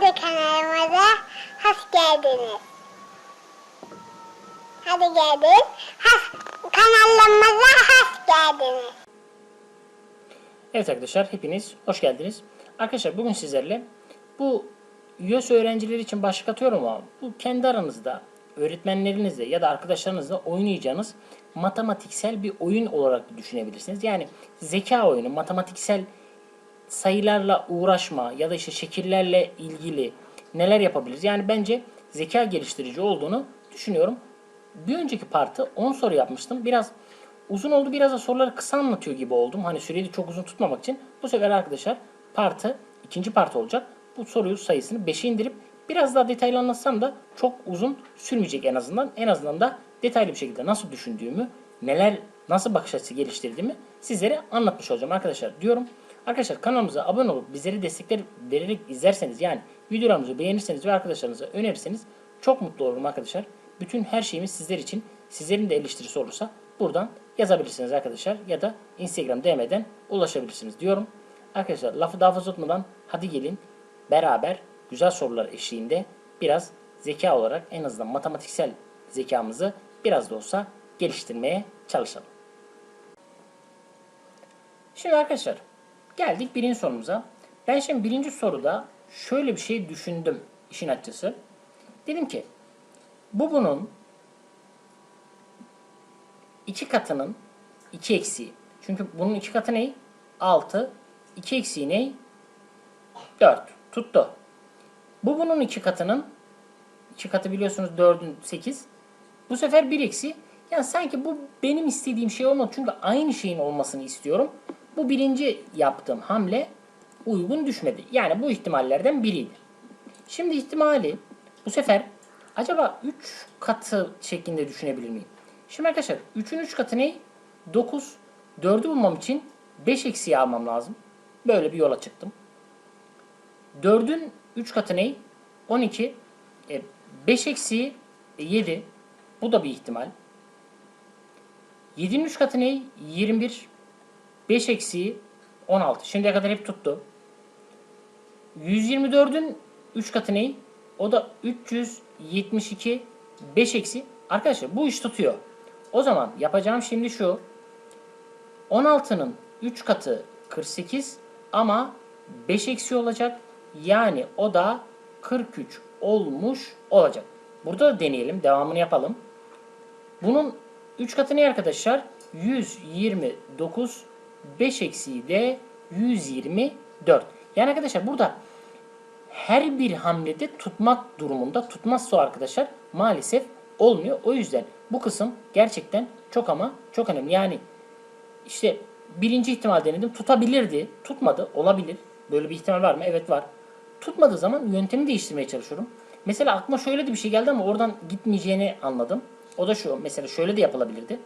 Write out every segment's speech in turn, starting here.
Hadi kanalımıza hoş geldiniz. Hadi geldin. Has, kanalımıza hoş geldiniz. Evet arkadaşlar hepiniz hoş geldiniz. Arkadaşlar bugün sizlerle bu YÖS öğrencileri için başlık atıyorum ama bu kendi aranızda öğretmenlerinizle ya da arkadaşlarınızla oynayacağınız matematiksel bir oyun olarak düşünebilirsiniz. Yani zeka oyunu, matematiksel sayılarla uğraşma ya da işte şekillerle ilgili neler yapabiliriz? Yani bence zeka geliştirici olduğunu düşünüyorum. Bir önceki partı 10 soru yapmıştım. Biraz uzun oldu. Biraz da soruları kısa anlatıyor gibi oldum. Hani süreyi de çok uzun tutmamak için. Bu sefer arkadaşlar partı ikinci part olacak. Bu soruyu sayısını 5'e indirip biraz daha detaylı anlatsam da çok uzun sürmeyecek en azından. En azından da detaylı bir şekilde nasıl düşündüğümü, neler nasıl bakış açısı geliştirdiğimi sizlere anlatmış olacağım arkadaşlar diyorum. Arkadaşlar kanalımıza abone olup bizleri destekler vererek izlerseniz yani videolarımızı beğenirseniz ve arkadaşlarınıza önerirseniz çok mutlu olurum arkadaşlar. Bütün her şeyimiz sizler için. Sizlerin de eleştirisi olursa buradan yazabilirsiniz arkadaşlar ya da Instagram DM'den ulaşabilirsiniz diyorum. Arkadaşlar lafı daha fazla tutmadan hadi gelin beraber güzel sorular eşliğinde biraz zeka olarak en azından matematiksel zekamızı biraz da olsa geliştirmeye çalışalım. Şimdi arkadaşlar geldik birinci sorumuza. Ben şimdi birinci soruda şöyle bir şey düşündüm işin açısı. Dedim ki bu bunun iki katının iki eksiği. Çünkü bunun iki katı ne? 6. 2 eksiği ne? 4. Tuttu. Bu bunun iki katının iki katı biliyorsunuz 4'ün 8. Bu sefer 1 eksi. Yani sanki bu benim istediğim şey olmadı. Çünkü aynı şeyin olmasını istiyorum. Bu birinci yaptığım hamle uygun düşmedi. Yani bu ihtimallerden biriydi. Şimdi ihtimali bu sefer acaba 3 katı şeklinde düşünebilir miyim? Şimdi arkadaşlar 3'ün 3 katı ne? 9. 4'ü bulmam için 5 eksiği almam lazım. Böyle bir yola çıktım. 4'ün 3 katı ne? 12. E, 5 eksiği 7. Bu da bir ihtimal. 7'nin 3 katı ne? 21. 5 eksiği 16. Şimdiye kadar hep tuttu. 124'ün 3 katı ne? O da 372 5 eksi. Arkadaşlar bu iş tutuyor. O zaman yapacağım şimdi şu. 16'nın 3 katı 48 ama 5 eksi olacak. Yani o da 43 olmuş olacak. Burada da deneyelim. Devamını yapalım. Bunun 3 katı ne arkadaşlar? 129 5 eksiği de 124. Yani arkadaşlar burada her bir hamlede tutmak durumunda tutmazsa arkadaşlar maalesef olmuyor. O yüzden bu kısım gerçekten çok ama çok önemli. Yani işte birinci ihtimal denedim tutabilirdi. Tutmadı olabilir. Böyle bir ihtimal var mı? Evet var. Tutmadığı zaman yöntemi değiştirmeye çalışıyorum. Mesela aklıma şöyle de bir şey geldi ama oradan gitmeyeceğini anladım. O da şu. Mesela şöyle de yapılabilirdi.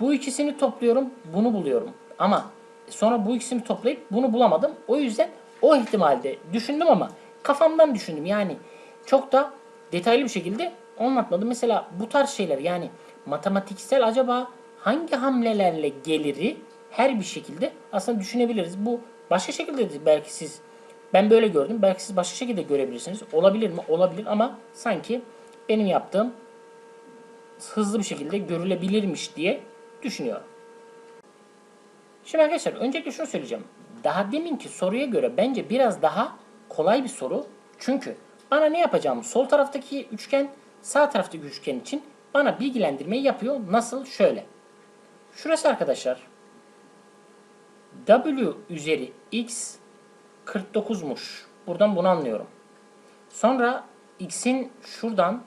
Bu ikisini topluyorum, bunu buluyorum. Ama sonra bu ikisini toplayıp bunu bulamadım. O yüzden o ihtimalde düşündüm ama kafamdan düşündüm. Yani çok da detaylı bir şekilde anlatmadım. Mesela bu tarz şeyler yani matematiksel acaba hangi hamlelerle geliri her bir şekilde aslında düşünebiliriz. Bu başka şekilde de belki siz ben böyle gördüm. Belki siz başka şekilde görebilirsiniz. Olabilir mi? Olabilir ama sanki benim yaptığım hızlı bir şekilde görülebilirmiş diye düşünüyorum. Şimdi arkadaşlar öncelikle şunu söyleyeceğim. Daha deminki soruya göre bence biraz daha kolay bir soru. Çünkü bana ne yapacağım? Sol taraftaki üçgen, sağ taraftaki üçgen için bana bilgilendirmeyi yapıyor. Nasıl? Şöyle. Şurası arkadaşlar W üzeri X 49'muş. Buradan bunu anlıyorum. Sonra X'in şuradan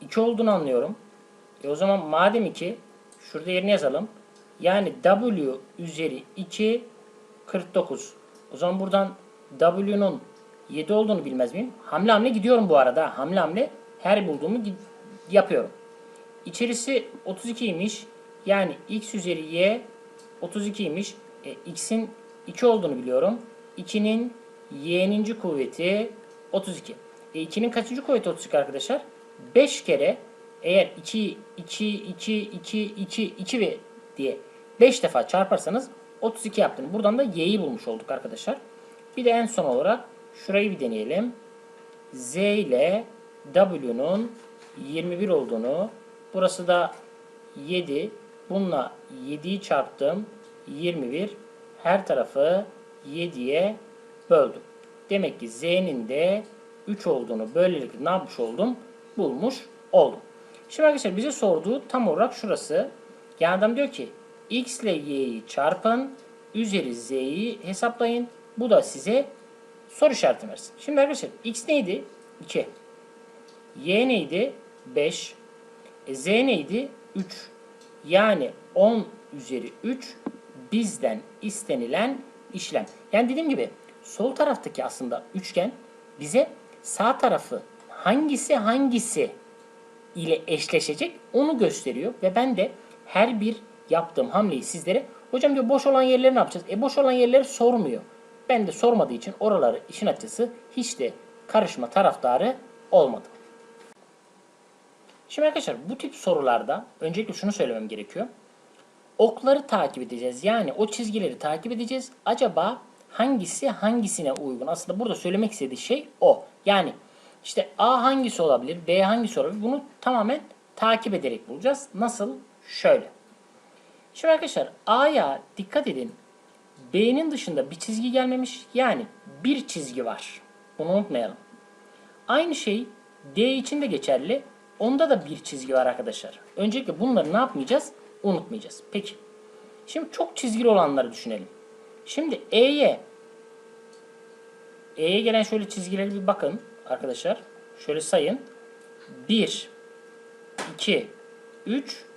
2 olduğunu anlıyorum. E o zaman madem 2 şurada yerine yazalım. Yani W üzeri 2 49. O zaman buradan W'nun 7 olduğunu bilmez miyim? Hamle hamle gidiyorum bu arada. Hamle hamle her bulduğumu yapıyorum. İçerisi 32'ymiş. Yani x üzeri y 32'ymiş. E, x'in 2 olduğunu biliyorum. 2'nin y'ninci kuvveti 32. E, 2'nin kaçıncı kuvveti 32 arkadaşlar? 5 kere eğer 2, 2, 2, 2, 2, 2 ve diye 5 defa çarparsanız 32 yaptım. Buradan da y'yi bulmuş olduk arkadaşlar. Bir de en son olarak Şurayı bir deneyelim. Z ile W'nun 21 olduğunu, burası da 7. Bununla 7'yi çarptım. 21. Her tarafı 7'ye böldüm. Demek ki Z'nin de 3 olduğunu böylelikle ne yapmış oldum? Bulmuş oldum. Şimdi arkadaşlar bize sorduğu tam olarak şurası. Yani adam diyor ki x ile y'yi çarpın, üzeri z'yi hesaplayın. Bu da size soru işareti versin. Şimdi arkadaşlar x neydi? 2. Y neydi? 5. E, Z neydi? 3. Yani 10 üzeri 3 bizden istenilen işlem. Yani dediğim gibi sol taraftaki aslında üçgen bize sağ tarafı hangisi hangisi ile eşleşecek onu gösteriyor. Ve ben de her bir yaptığım hamleyi sizlere hocam diyor boş olan yerleri ne yapacağız? E boş olan yerleri sormuyor. Ben de sormadığı için oraları işin açısı hiç de karışma taraftarı olmadım. Şimdi arkadaşlar bu tip sorularda öncelikle şunu söylemem gerekiyor. Okları takip edeceğiz. Yani o çizgileri takip edeceğiz. Acaba hangisi hangisine uygun? Aslında burada söylemek istediği şey o. Yani işte A hangisi olabilir, B hangisi olabilir? Bunu tamamen takip ederek bulacağız. Nasıl? Şöyle. Şimdi arkadaşlar A'ya dikkat edin. B'nin dışında bir çizgi gelmemiş. Yani bir çizgi var. Bunu unutmayalım. Aynı şey D için de geçerli. Onda da bir çizgi var arkadaşlar. Öncelikle bunları ne yapmayacağız? Unutmayacağız. Peki. Şimdi çok çizgili olanları düşünelim. Şimdi E'ye E'ye gelen şöyle çizgileri bir bakın arkadaşlar. Şöyle sayın. 1 2 3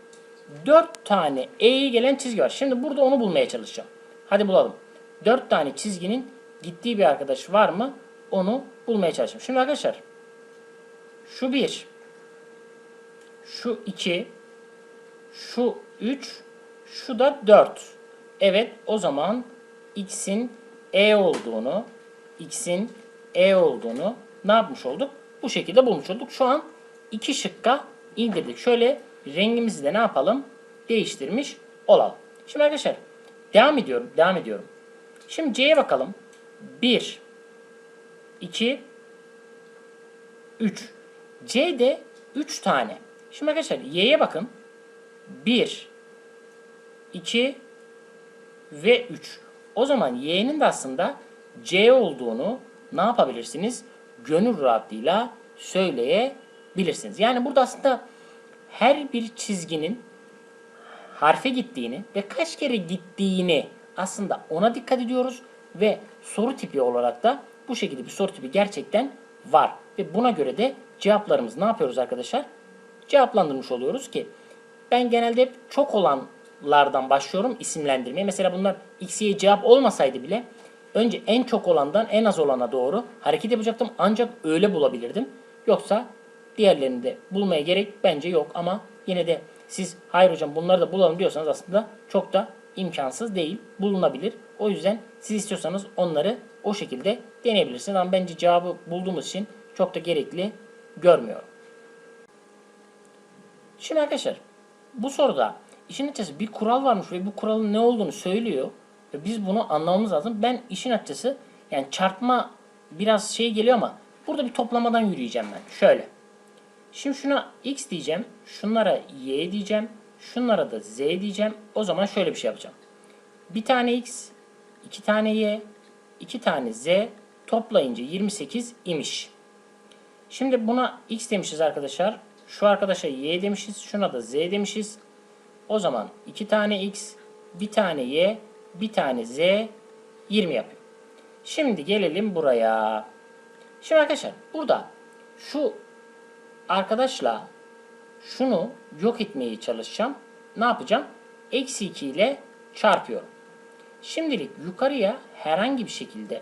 4 tane E'ye gelen çizgi var. Şimdi burada onu bulmaya çalışacağım. Hadi bulalım. 4 tane çizginin gittiği bir arkadaş var mı? Onu bulmaya çalışacağım. Şimdi arkadaşlar şu 1 şu 2 şu 3 şu da 4. Evet o zaman x'in e olduğunu x'in e olduğunu ne yapmış olduk? Bu şekilde bulmuş olduk. Şu an iki şıkka indirdik. Şöyle rengimizi de ne yapalım? Değiştirmiş olalım. Şimdi arkadaşlar devam ediyorum. Devam ediyorum. Şimdi C'ye bakalım. 1 2 3 C'de 3 tane. Şimdi arkadaşlar Y'ye bakın. 1 2 ve 3. O zaman Y'nin de aslında C olduğunu ne yapabilirsiniz? Gönül rahatlığıyla söyleyebilirsiniz. Yani burada aslında her bir çizginin harfe gittiğini ve kaç kere gittiğini aslında ona dikkat ediyoruz ve soru tipi olarak da bu şekilde bir soru tipi gerçekten var. Ve buna göre de cevaplarımızı ne yapıyoruz arkadaşlar? Cevaplandırmış oluyoruz ki ben genelde hep çok olanlardan başlıyorum isimlendirmeye. Mesela bunlar x, y cevap olmasaydı bile önce en çok olandan en az olana doğru hareket yapacaktım. Ancak öyle bulabilirdim. Yoksa diğerlerini de bulmaya gerek bence yok ama yine de siz hayır hocam bunları da bulalım diyorsanız aslında çok da imkansız değil. Bulunabilir. O yüzden siz istiyorsanız onları o şekilde deneyebilirsiniz. Ama bence cevabı bulduğumuz için çok da gerekli görmüyorum. Şimdi arkadaşlar bu soruda işin açıkçası bir kural varmış ve bu kuralın ne olduğunu söylüyor. Ve biz bunu anlamamız lazım. Ben işin açıkçası yani çarpma biraz şey geliyor ama burada bir toplamadan yürüyeceğim ben. Şöyle. Şimdi şuna x diyeceğim. Şunlara y diyeceğim. Şunlara da z diyeceğim. O zaman şöyle bir şey yapacağım. Bir tane x, iki tane y, iki tane z toplayınca 28 imiş. Şimdi buna x demişiz arkadaşlar. Şu arkadaşa y demişiz. Şuna da z demişiz. O zaman 2 tane x, bir tane y, bir tane z 20 yapıyor. Şimdi gelelim buraya. Şimdi arkadaşlar burada şu arkadaşla şunu yok etmeye çalışacağım. Ne yapacağım? Eksi 2 ile çarpıyorum. Şimdilik yukarıya herhangi bir şekilde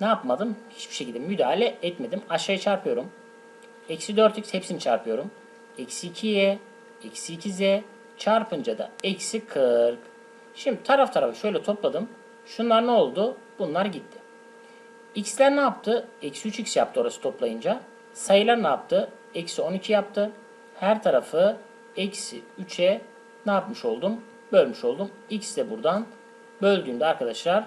ne yapmadım? Hiçbir şekilde müdahale etmedim. Aşağıya çarpıyorum. Eksi 4x hepsini çarpıyorum. Eksi 2y, eksi 2z çarpınca da eksi 40. Şimdi taraf tarafa şöyle topladım. Şunlar ne oldu? Bunlar gitti. X'ler ne yaptı? Eksi 3x yaptı orası toplayınca. Sayılar ne yaptı? Eksi 12 yaptı. Her tarafı eksi 3'e ne yapmış oldum? Bölmüş oldum. X de buradan böldüğümde arkadaşlar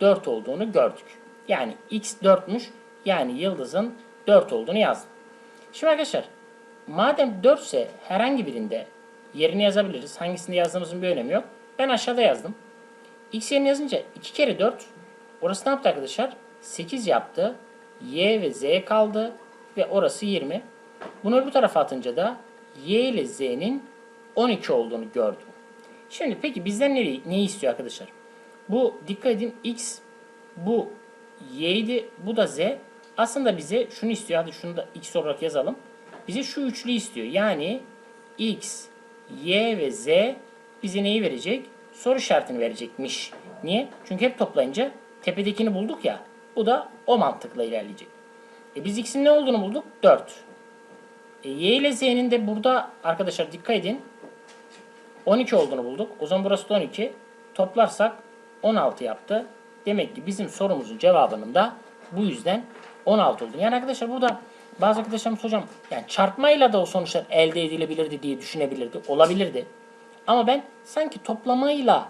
4 olduğunu gördük. Yani x 4'müş. yani yıldızın 4 olduğunu yazdım. Şimdi arkadaşlar madem 4 ise herhangi birinde yerini yazabiliriz. Hangisinde yazdığımızın bir önemi yok. Ben aşağıda yazdım. X yerini yazınca 2 kere 4 orası ne yaptı arkadaşlar? 8 yaptı. Y ve Z kaldı ve orası 20. Bunu öbür tarafa atınca da Y ile Z'nin 12 olduğunu gördüm. Şimdi peki bizden ne, ne istiyor arkadaşlar? Bu dikkat edin X bu Y'ydi bu da Z. Aslında bize şunu istiyor. Hadi şunu da X olarak yazalım. Bize şu üçlü istiyor. Yani X, Y ve Z bize neyi verecek? Soru işaretini verecekmiş. Niye? Çünkü hep toplayınca tepedekini bulduk ya. Bu da o mantıkla ilerleyecek. E biz X'in ne olduğunu bulduk? 4. E, y ile Z'nin de burada arkadaşlar dikkat edin. 12 olduğunu bulduk. O zaman burası da 12. Toplarsak 16 yaptı. Demek ki bizim sorumuzun cevabının da bu yüzden 16 oldu. Yani arkadaşlar burada bazı arkadaşlarımız hocam yani çarpmayla da o sonuçlar elde edilebilirdi diye düşünebilirdi. Olabilirdi. Ama ben sanki toplamayla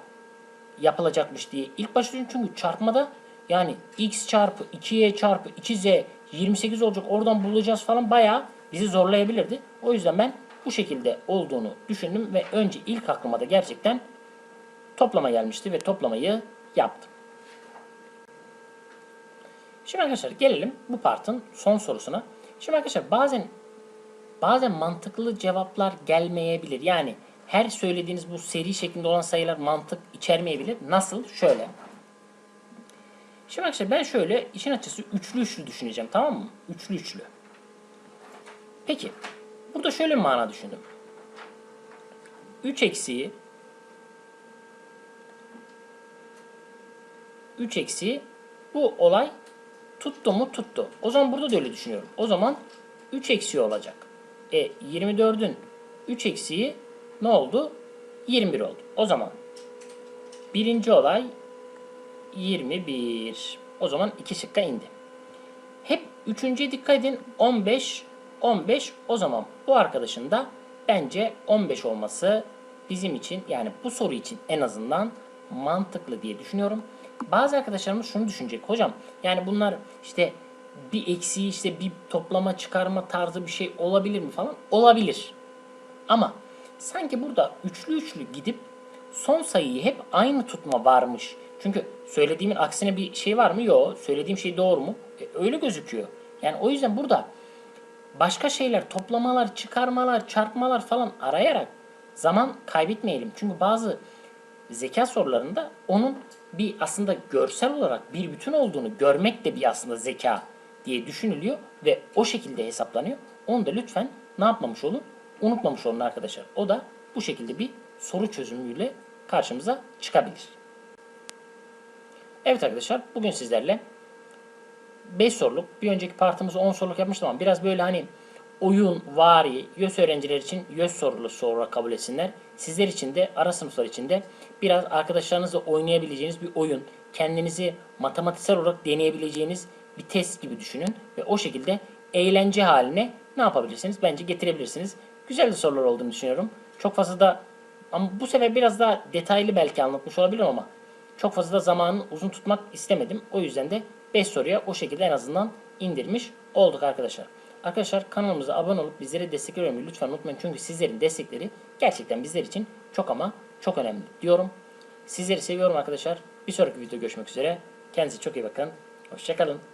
yapılacakmış diye ilk başta çünkü çarpmada yani x çarpı 2y çarpı 2z 28 olacak oradan bulacağız falan bayağı bizi zorlayabilirdi. O yüzden ben bu şekilde olduğunu düşündüm ve önce ilk aklıma da gerçekten toplama gelmişti ve toplamayı yaptım. Şimdi arkadaşlar gelelim bu partın son sorusuna. Şimdi arkadaşlar bazen bazen mantıklı cevaplar gelmeyebilir. Yani her söylediğiniz bu seri şeklinde olan sayılar mantık içermeyebilir. Nasıl? Şöyle. Şimdi arkadaşlar ben şöyle işin açısı üçlü üçlü düşüneceğim tamam mı? Üçlü üçlü. Peki. Burada şöyle bir mana düşündüm. 3 eksiği 3 eksiği bu olay tuttu mu tuttu. O zaman burada da öyle düşünüyorum. O zaman 3 eksiği olacak. E 24'ün 3 eksiği ne oldu? 21 oldu. O zaman birinci olay 21. O zaman iki şıkka indi. Hep üçüncüye dikkat edin. 15, 15. O zaman bu arkadaşın da bence 15 olması bizim için yani bu soru için en azından mantıklı diye düşünüyorum. Bazı arkadaşlarımız şunu düşünecek. Hocam yani bunlar işte bir eksiği işte bir toplama çıkarma tarzı bir şey olabilir mi falan? Olabilir. Ama sanki burada üçlü üçlü gidip son sayıyı hep aynı tutma varmış. Çünkü söylediğimin aksine bir şey var mı? Yok. Söylediğim şey doğru mu? E, öyle gözüküyor. Yani o yüzden burada başka şeyler, toplamalar, çıkarmalar, çarpmalar falan arayarak zaman kaybetmeyelim. Çünkü bazı zeka sorularında onun bir aslında görsel olarak bir bütün olduğunu görmek de bir aslında zeka diye düşünülüyor ve o şekilde hesaplanıyor. Onu da lütfen ne yapmamış olun? Unutmamış olun arkadaşlar. O da bu şekilde bir soru çözümüyle karşımıza çıkabilir. Evet arkadaşlar bugün sizlerle 5 soruluk bir önceki partımızı 10 soruluk yapmıştım ama biraz böyle hani oyun, vari, YÖS öğrenciler için YÖS sorulu soru kabul etsinler. Sizler için de ara sınıflar için de biraz arkadaşlarınızla oynayabileceğiniz bir oyun, kendinizi matematiksel olarak deneyebileceğiniz bir test gibi düşünün ve o şekilde eğlence haline ne yapabilirsiniz? Bence getirebilirsiniz. Güzel de sorular olduğunu düşünüyorum. Çok fazla da ama bu sefer biraz daha detaylı belki anlatmış olabilirim ama çok fazla da zamanını uzun tutmak istemedim. O yüzden de 5 soruya o şekilde en azından indirmiş olduk arkadaşlar. Arkadaşlar kanalımıza abone olup bizlere destek vermeyi lütfen unutmayın. Çünkü sizlerin destekleri gerçekten bizler için çok ama çok önemli diyorum. Sizleri seviyorum arkadaşlar. Bir sonraki videoda görüşmek üzere. Kendinize çok iyi bakın. Hoşçakalın.